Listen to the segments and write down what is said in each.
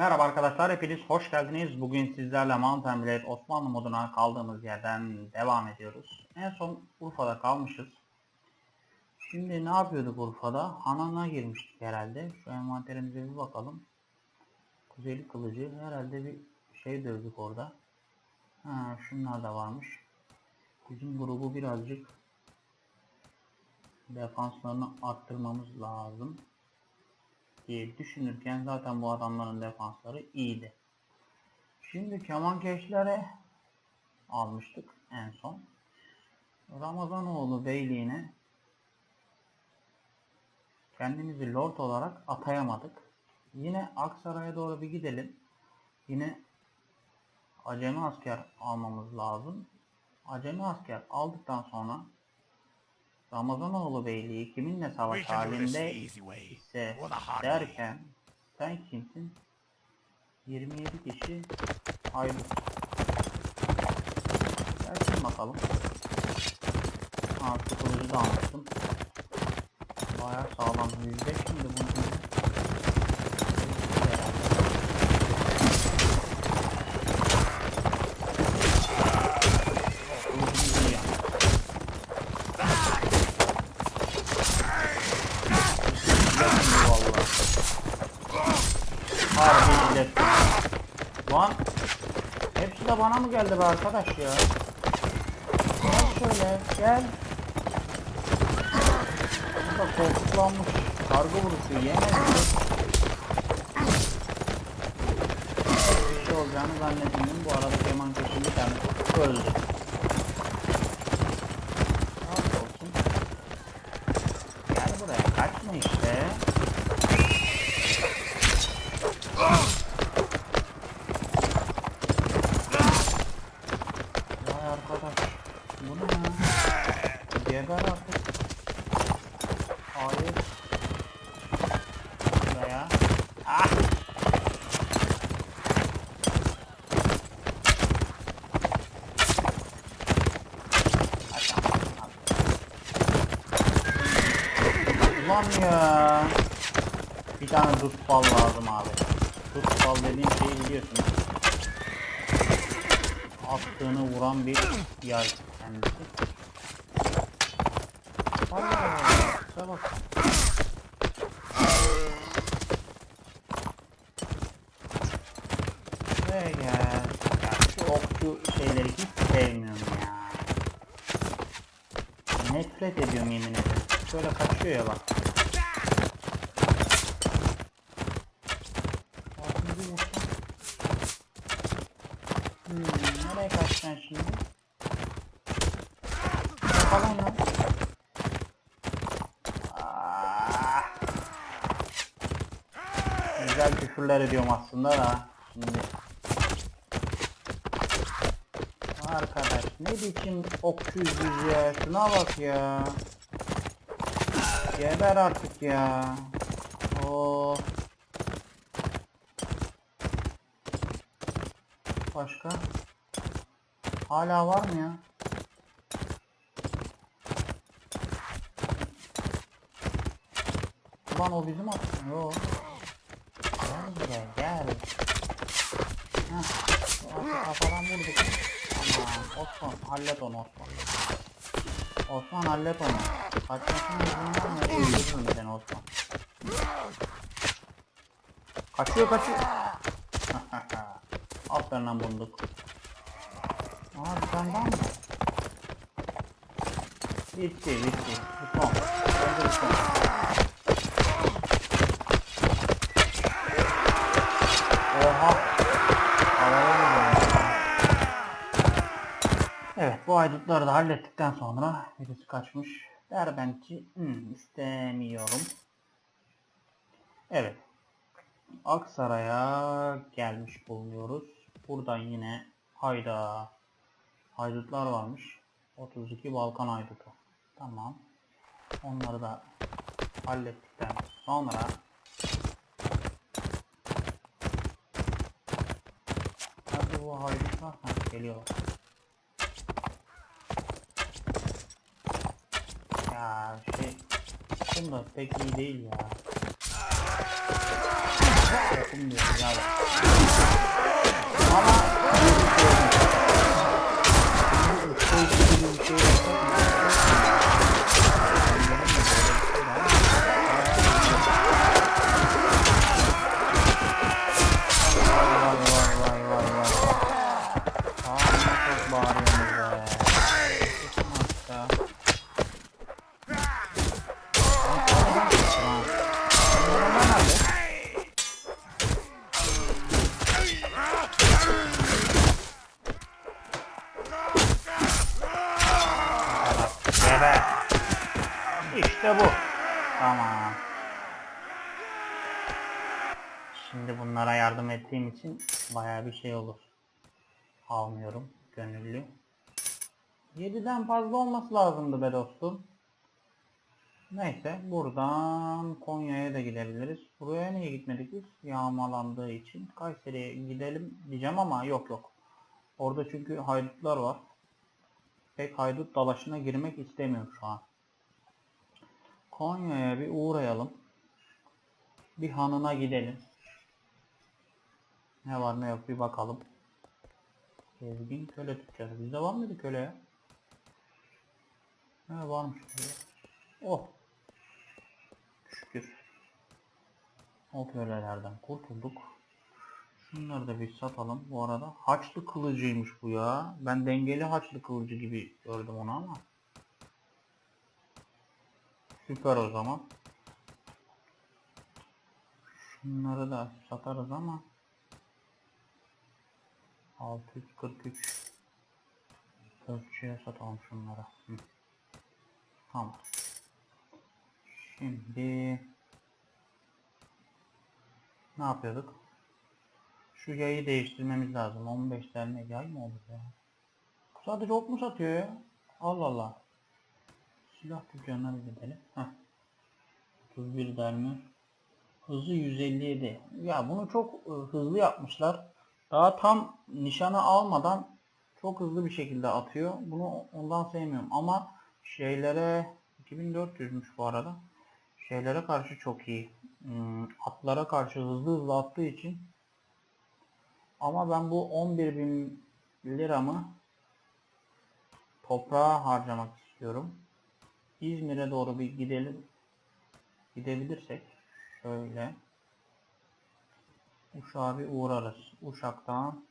Merhaba arkadaşlar hepiniz hoş geldiniz. Bugün sizlerle Mountain Blade Osmanlı moduna kaldığımız yerden devam ediyoruz. En son Urfa'da kalmışız. Şimdi ne yapıyorduk Urfa'da? Hanan'a girmiştik herhalde. Şu envanterimize bir bakalım. Kuzeyli kılıcı herhalde bir şey dövdük orada. Ha, şunlar da varmış. Bizim grubu birazcık defanslarını arttırmamız lazım diye düşünürken zaten bu adamların defansları iyiydi. Şimdi kemankeşlere almıştık en son. Ramazanoğlu beyliğine kendimizi lord olarak atayamadık. Yine Aksaray'a doğru bir gidelim. Yine acemi asker almamız lazım. Acemi asker aldıktan sonra Ramazanoğlu Beyliği kiminle savaş halinde ise derken sen kimsin? 27 kişi ayrı. Gelsin bakalım. Ha şu kılıcı da almıştım. Bayağı sağlam. 105 miydi bunun Lan hepsi de bana mı geldi be arkadaş ya? Gel şöyle gel. Bu da korkutlanmış. Karga vuruşu yemedi. Bir şey olacağını zannetmiyorum. Bu arada keman kesin bir tane öldü. Gel buraya kaçma işte. Vay arkadaş. Bu ne ya? Geber artık. Hayır. Buraya. Ah! Ulan ya. Bir tane dut bal lazım abi. Dut bal dediğim şeyi biliyorsunuz. Attığını vuran bir yay kendisi. Allah şuna bak. Buraya gel. Ya şu okçu şeyleri hiç sevmiyorum ya. Nefret ediyorum yemin ederim. Şöyle kaçıyor ya bak. Nereye kaçacaksın şimdi? Bakalım lan. Ah. Güzel küfürler ediyorum aslında da. Şimdi. Arkadaş ne biçim okçuyuz biz ya. Şuna bak ya. Geber artık ya. Oo. Başka? Hala var mı ya? Ulan o bizim attı. Yo. Gel buraya gel. Heh. Kafadan vurduk. Aman Osman hallet onu Osman. Osman hallet onu. Kaçmasını izin verme. Öldürürüm seni Osman. Kaçıyor kaçıyor. Aferin lan bunduk. Aa bir tane daha mı? Bitti bitti. Bu son. Bence bu son. Oha. Havaya. Evet bu aydutları da hallettikten sonra birisi kaçmış. Der ben ki "Hmm, istemiyorum. Evet. Aksaray'a gelmiş bulunuyoruz. Buradan yine hayda haydutlar varmış. 32 Balkan haydutu. Tamam. Onları da hallettikten sonra Hadi bu haydutlar ha, geliyorlar. Ya şey Bunda pek iyi değil ya. Okum diyor ya. Ama Oh, my God. Ettiğim için bayağı bir şey olur. Almıyorum. Gönüllü. 7'den fazla olması lazımdı be dostum. Neyse buradan Konya'ya da gidebiliriz. Buraya niye gitmedik biz? Yağmalandığı için. Kayseri'ye gidelim diyeceğim ama yok yok. Orada çünkü haydutlar var. Pek haydut dalaşına girmek istemiyorum şu an. Konya'ya bir uğrayalım. Bir hanına gidelim. Ne var ne yok bir bakalım. Gezgin köle tüccarı. Bizde var mıydı köle ya? Ne varmış. Oh. Şükür. O kölelerden kurtulduk. Şunları da bir satalım. Bu arada haçlı kılıcıymış bu ya. Ben dengeli haçlı kılıcı gibi gördüm onu ama. Süper o zaman. Şunları da satarız ama 643 ölçüye satalım şunlara. Tamam. Şimdi ne yapıyorduk? Şu yayı değiştirmemiz lazım. 15 tane yay mı olur ya? Sadece ok mu satıyor ya? Allah Allah. Silah tüccarına bir gidelim. Heh. 31 dermi. Hızı 157. Ya bunu çok e, hızlı yapmışlar. Daha tam nişanı almadan çok hızlı bir şekilde atıyor. Bunu ondan sevmiyorum. Ama şeylere 2400'müş bu arada. Şeylere karşı çok iyi. Hmm, atlara karşı hızlı hızlı attığı için. Ama ben bu 11.000 liramı toprağa harcamak istiyorum. İzmir'e doğru bir gidelim. Gidebilirsek şöyle Uşak'a bir uğrarız. Uşak'tan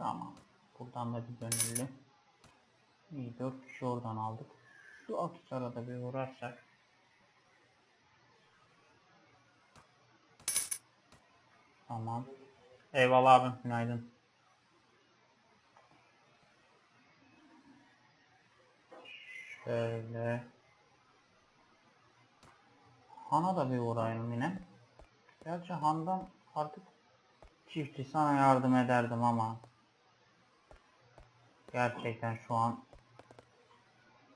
Tamam. Buradan da bir gönüllü. İyi 4 kişi oradan aldık. Şu Akhisar'a da bir uğrarsak. Tamam. Eyvallah abim. Günaydın. Şöyle. Han'a da bir uğrayalım yine. Gerçi Han'dan artık çiftçi sana yardım ederdim ama gerçekten şu an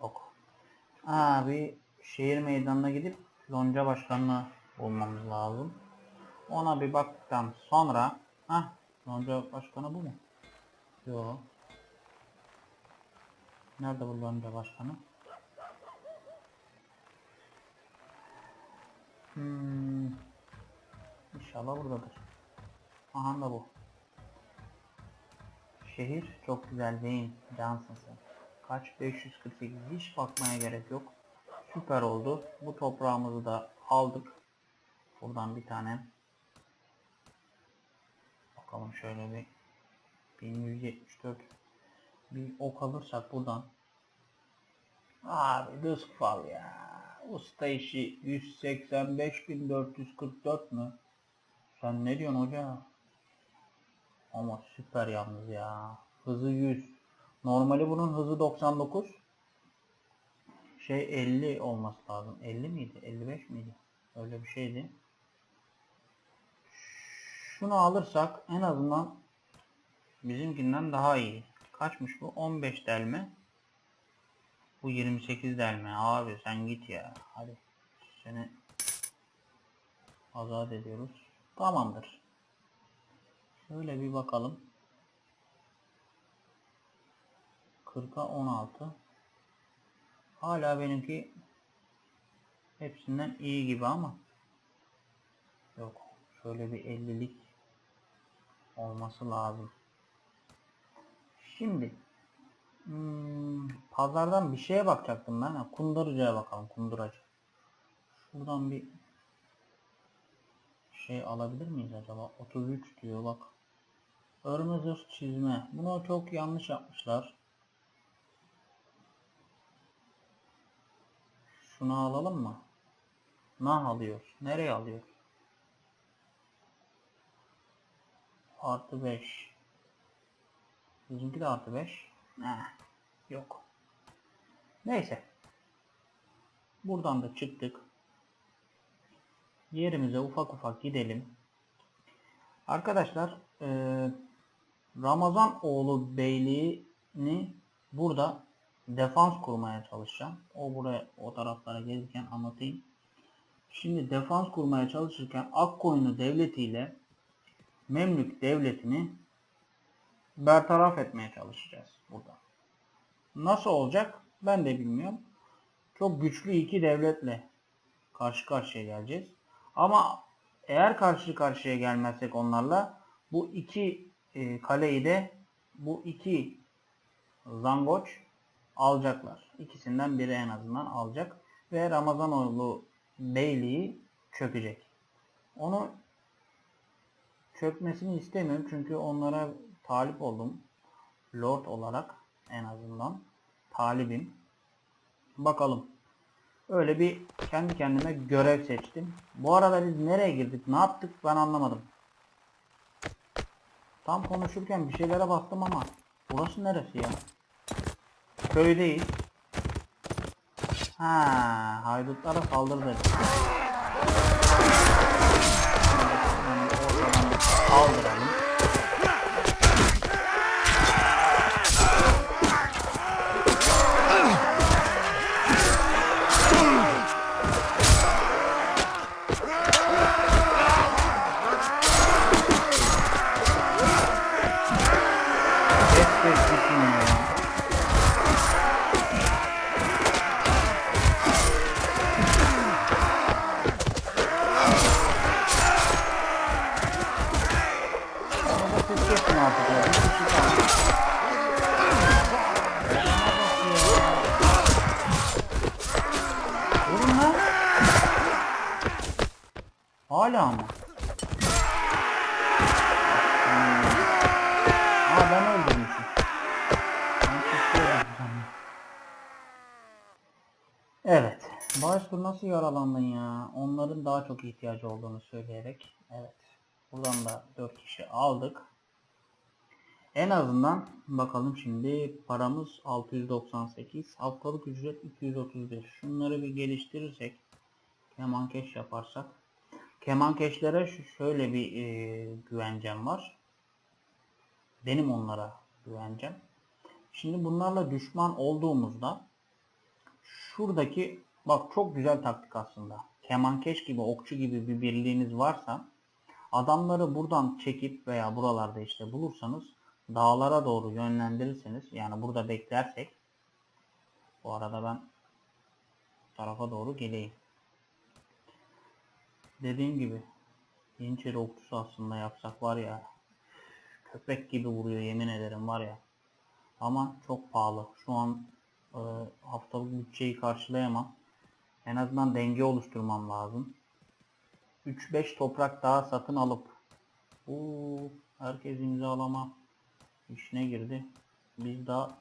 yok. Aa, bir şehir meydanına gidip lonca başkanını bulmamız lazım. Ona bir baktıktan sonra ha lonca başkanı bu mu? Yok. Nerede bu lonca başkanı? Hmm. İnşallah buradadır. Aha da bu. Şehir çok güzel değil. Cansın sen. Kaç? 548. Hiç bakmaya gerek yok. Süper oldu. Bu toprağımızı da aldık. Buradan bir tane. Bakalım şöyle bir 1174 bir ok alırsak buradan. Abi rızk fal ya. Usta işi 185.444 mü? Sen ne diyorsun hoca? Ama süper yalnız ya. Hızı 100. Normali bunun hızı 99. Şey 50 olması lazım. 50 miydi? 55 miydi? Öyle bir şeydi. Şunu alırsak en azından bizimkinden daha iyi. Kaçmış bu? 15 delme. Bu 28 delme. Abi sen git ya. Hadi. Seni azat ediyoruz. Tamamdır. Şöyle bir bakalım. 40'a 16. Hala benimki hepsinden iyi gibi ama yok. Şöyle bir 50'lik olması lazım. Şimdi hmm, pazardan bir şeye bakacaktım ben. Ha, Kunduracıya bakalım. Kunduracı. Şuradan bir şey alabilir miyiz acaba? 33 diyor bak. Örme zırh çizme. Bunu çok yanlış yapmışlar. Şunu alalım mı? Nah alıyoruz. Nereye alıyoruz? Artı 5. Bizimki de artı 5. Heh, yok. Neyse. Buradan da çıktık. Yerimize ufak ufak gidelim. Arkadaşlar eee Ramazan oğlu beyliğini burada defans kurmaya çalışacağım. O buraya o taraflara gelirken anlatayım. Şimdi defans kurmaya çalışırken Akkoyunlu devletiyle Memlük devletini bertaraf etmeye çalışacağız burada. Nasıl olacak? Ben de bilmiyorum. Çok güçlü iki devletle karşı karşıya geleceğiz. Ama eğer karşı karşıya gelmezsek onlarla bu iki e, kaleyi de bu iki zangoç alacaklar. İkisinden biri en azından alacak ve Ramazanoğlu beyliği çökecek. Onu çökmesini istemiyorum çünkü onlara talip oldum. Lord olarak en azından talibim. Bakalım. Öyle bir kendi kendime görev seçtim. Bu arada biz nereye girdik? Ne yaptık? Ben anlamadım. Tam konuşurken bir şeylere bastım ama burası neresi ya? Köydeyiz. Ha, haydutlara saldırdık. Yani ortadan Kaldıralım. Evet. Baştur nasıl yaralandın ya? Onların daha çok ihtiyacı olduğunu söyleyerek. Evet. Buradan da 4 kişi aldık. En azından bakalım şimdi paramız 698. Haftalık ücret 231. Şunları bir geliştirirsek kemankeş yaparsak. Kemankeşlere şu- şöyle bir e, güvencem var. Benim onlara güvencem. Şimdi bunlarla düşman olduğumuzda şuradaki bak çok güzel taktik aslında. Kemankeş gibi, okçu gibi bir birliğiniz varsa adamları buradan çekip veya buralarda işte bulursanız dağlara doğru yönlendirirseniz yani burada beklersek bu arada ben tarafa doğru geleyim. Dediğim gibi Yeniçeri okçusu aslında yapsak var ya köpek gibi vuruyor yemin ederim var ya. Ama çok pahalı. Şu an e, haftalık bütçeyi karşılayamam. En azından denge oluşturmam lazım. 3-5 toprak daha satın alıp Oo, herkes imzalama işine girdi. Biz daha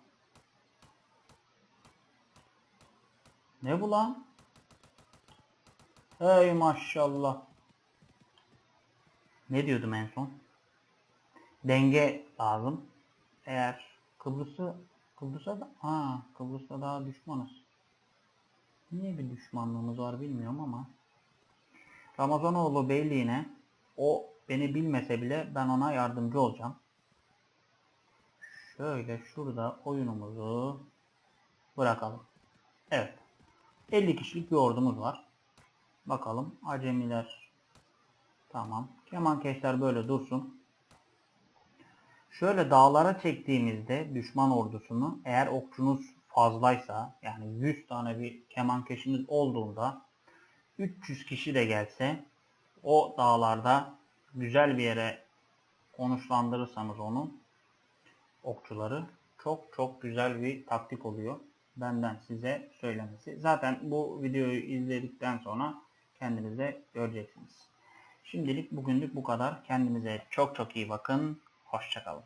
Ne bu lan? Hey maşallah. Ne diyordum en son? Denge lazım. Eğer Kıbrıs'ı Kıbrıs'a da ha Kıbrıs'ta daha düşmanız. Niye bir düşmanlığımız var bilmiyorum ama Ramazanoğlu beyliğine o beni bilmese bile ben ona yardımcı olacağım. Şöyle şurada oyunumuzu bırakalım. Evet. 50 kişilik bir ordumuz var. Bakalım acemiler tamam. Kemankeşler böyle dursun. Şöyle dağlara çektiğimizde düşman ordusunu eğer okçunuz fazlaysa yani 100 tane bir kemankeşiniz olduğunda 300 kişi de gelse o dağlarda güzel bir yere konuşlandırırsanız onu okçuları çok çok güzel bir taktik oluyor. Benden size söylemesi. Zaten bu videoyu izledikten sonra kendiniz de göreceksiniz. Şimdilik bugünlük bu kadar. Kendinize çok çok iyi bakın. Hoşçakalın.